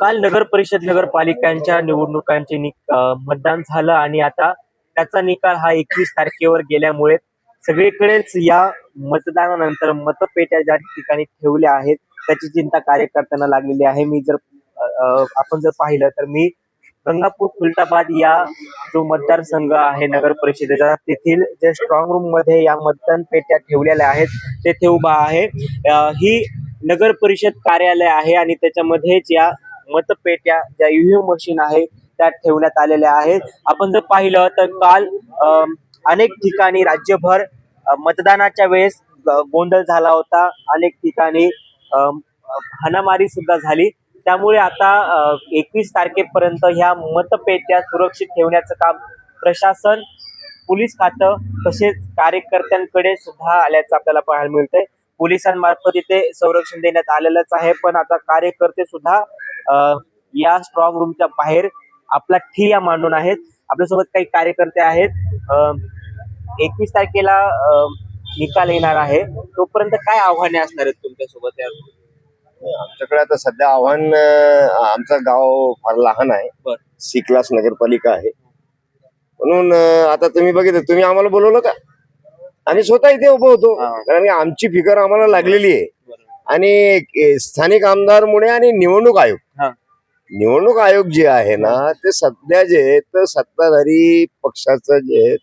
काल नगर परिषद नगरपालिकांच्या निवडणुकांचे मतदान झालं आणि आता त्याचा निकाल हा एकवीस तारखेवर गेल्यामुळे सगळीकडेच या मतदानानंतर मतपेट्या ज्या ठिकाणी ठेवल्या आहेत त्याची चिंता कार्यकर्त्यांना लागलेली आहे. मी जर आपण जर पाहिलं तर मी गंगापूर खुलताबाद या जो मतदारसंघ आहे नगर परिषदेचा तेथील जे स्ट्रॉंग रूममध्ये या मतदान पेट्या ठेवलेल्या आहेत तेथे उभा आहे. ही नगर परिषद कार्यालय आहे आणि त्याच्यामध्येच या मतपेट्या ज्या ईव्हीएम मशीन आहे त्या ठेवण्यात आलेल्या आहेत. आपण जर पाहिलं तर काल अनेक ठिकाणी राज्यभर मतदानाच्या वेळेस गोंधळ झाला होता. अनेक ठिकाणी हाणामारी सुद्धा झाली. त्यामुळे आता एकवीस तारखेपर्यंत ह्या मतपेट्या सुरक्षित ठेवण्याचं काम प्रशासन पोलीस खातं तसेच कार्यकर्त्यांकडे सुद्धा आल्याचं आपल्याला पाहायला मिळतंय. पोलिसांमार्फत इथे संरक्षण देण्यात आलेलंच आहे. पण आता कार्यकर्ते सुद्धा या स्ट्रॉंग रूमच्या बाहेर आपला ठिय्या मांडून आहेत. आपल्यासोबत काही कार्यकर्ते आहेत. एकवीस तारखेला निकाल येणार आहे. तोपर्यंत काय आव्हाने असणार आहेत तुमच्यासोबत आमच्याकडे आता सध्या आव्हान आमचं गाव फार लहान आहे. सी क्लास नगरपालिका आहे. म्हणून आता तुम्ही बघितलं तुम्ही आम्हाला बोलवलं का? आम्ही स्वतः इथे उभं होतो. कारण की आमची फिकर आम्हाला लागलेली आहे. आणि स्थानिक आमदारमुळे आणि निवडणूक आयोग. निवडणूक आयोग जे आहे ना ते सध्या जे आहे तर सत्ताधारी पक्षाचं जे आहे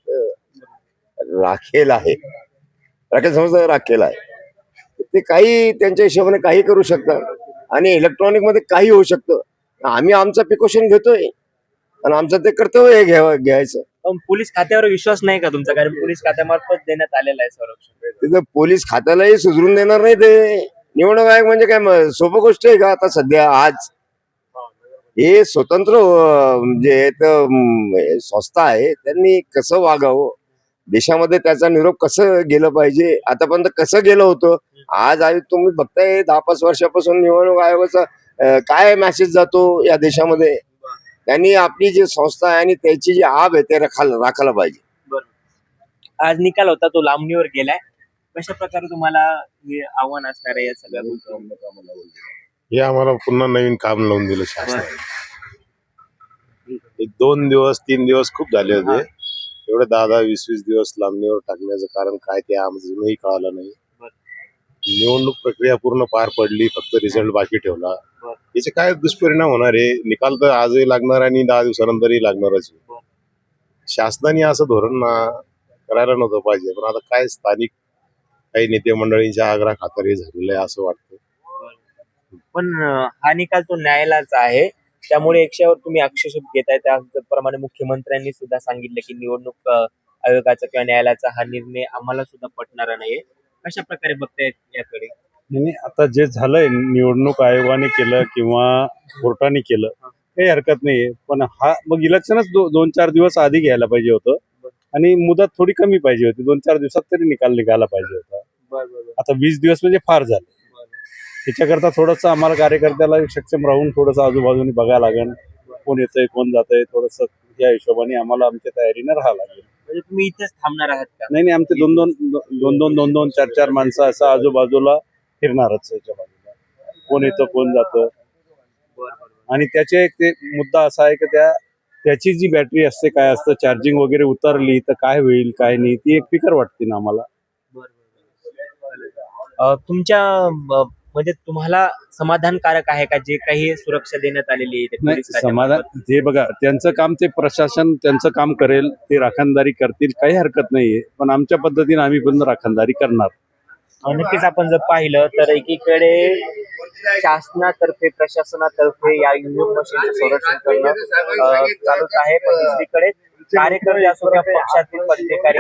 राखेल आहे. राखेल समजतं राखेल आहे. ते काही त्यांच्या हिशोबाने काही करू शकतात. आणि इलेक्ट्रॉनिकमध्ये काही होऊ शकतं. आम्ही आमचं प्रिकॉशन घेतोय. आणि आमचं ते कर्तव्य घ्यावं घ्यायचं. पण पोलीस खात्यावर विश्वास नाही का तुमचा? कारण पोलीस खात्यामार्फत देण्यात आलेलं आहे संरक्षण. तिथं पोलीस खात्यालाही सुधरून देणार नाही ते. निवडणूक आयोग म्हणजे काय म- सोपं गोष्ट आहे का आता सध्या आज? हे स्वतंत्र अं, जे अं, संस्था आहे त्यांनी कसं वागावं? देशामध्ये त्याचा निरोप कसं गेलं पाहिजे? आतापर्यंत कसं गेलं होतं? आज आज तुम्ही बघताय दहा पाच वर्षापासून निवडणूक आयोगाचा अं, काय मेसेज जातो या देशामध्ये? त्यांनी आपली जी संस्था आहे आणि त्याची जी आब आहे ते राखायला राखायला पाहिजे. आज निकाल होता तो लांबणीवर गेलाय. कशा प्रकारे तुम्हाला हे आव्हान असणार आहे या सगळ्या गोष्टी? हे आम्हाला पुन्हा नवीन काम लावून दिलं शासनाने. एक दोन दिवस तीन दिवस खूप झाले होते. एवढे दहा दहा वीस वीस दिवस लांबणीवर टाकण्याचं कारण काय ते अजूनही कळालं नाही. निवडणूक प्रक्रिया पूर्ण पार पडली फक्त रिझल्ट बाकी ठेवला. याचे काय दुष्परिणाम होणार आहे? निकाल तर आजही लागणार आणि दहा दिवसानंतरही लागणारच. शासनाने असं धोरण ना करायला नव्हतं पाहिजे. पण आता काय स्थानिक काही नेते मंडळींच्या आग्रह खातर हे झालेलं आहे असं वाटतं पण हा निकाल तो न्यायालयाचा आहे. त्यामुळे एकशेवर तुम्ही आक्षेप घेताय. त्याप्रमाणे मुख्यमंत्र्यांनी सुद्धा सांगितलं की निवडणूक आयोगाचा किंवा न्यायालयाचा हा निर्णय आम्हाला सुद्धा पटणारा नाहीये. कशा प्रकारे बघतायत याकडे? नाही आता जे झालंय निवडणूक आयोगाने केलं किंवा कोर्टाने केलं काही हरकत नाहीये. पण हा मग इलेक्शनच दो, दोन चार दिवस आधी घ्यायला पाहिजे होतं. आणि मुदत थोडी कमी पाहिजे होती. दोन चार दिवसात तरी निकाल निघायला पाहिजे होता. आता वीस दिवस म्हणजे फार झाले. त्याच्याकरता थोडंसं आम्हाला कार्यकर्त्याला सक्षम राहून थोडंसं आजूबाजूने बघायला लागेल. कोण येतंय कोण जातंय थोडस या हिशोबाने आम्हाला आमच्या तयारीनं राहावं लागेल. म्हणजे तुम्ही इथेच थांबणार आहात का? नाही नाही आमचे दोन दोन दोन दोन दोन दोन चार चार माणसं असं आजूबाजूला फिरणारच याच्या बाजूला कोण येतं कोण जातं. आणि त्याचे एक ते मुद्दा असा आहे की त्या त्याची जी बॅटरी असते काय असतं चार्जिंग वगैरे उतरली तर काय होईल काय नाही ती एक फिकर वाटते ना आम्हाला. अं, तुमच्या अं, म्हणजे तुम्हाला समाधानकारक आहे का जे काही सुरक्षा देण्यात आलेली आहे? समाधान ते बघा त्यांचं काम ते प्रशासन त्यांचं काम करेल ते राखणदारी करतील काही हरकत नाहीये. पण आमच्या पद्धतीने आम्ही पण राखणदारी करणार. नक्कीच आपण जर पाहिलं तर एकीकडे शासनातर्फे प्रशासनातर्फे या ईव्हीएम मशीनचं संरक्षण करणं चालूच आहे. पण दुसरीकडे कार्यकर्ते असो किंवा पक्षातील पदाधिकारी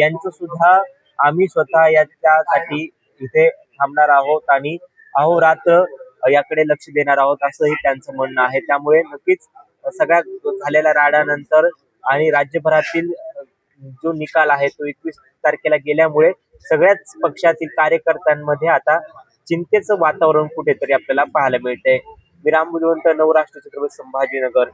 यांचं सुद्धा आम्ही स्वतः याच्यासाठी इथे थांबणार आहोत आणि अहोरात्र याकडे लक्ष देणार आहोत असंही त्यांचं म्हणणं आहे. त्यामुळे नक्कीच सगळ्या झालेल्या राडानंतर आणि राज्यभरातील जो निकाल आहे तो एकवीस तारखेला गेल्यामुळे सगळ्याच पक्षातील कार्यकर्त्यांमध्ये आता चिंतेचं वातावरण कुठेतरी आपल्याला पाहायला मिळतंय. विराम बुलवंत नवराष्ट्र छत्रपती संभाजीनगर.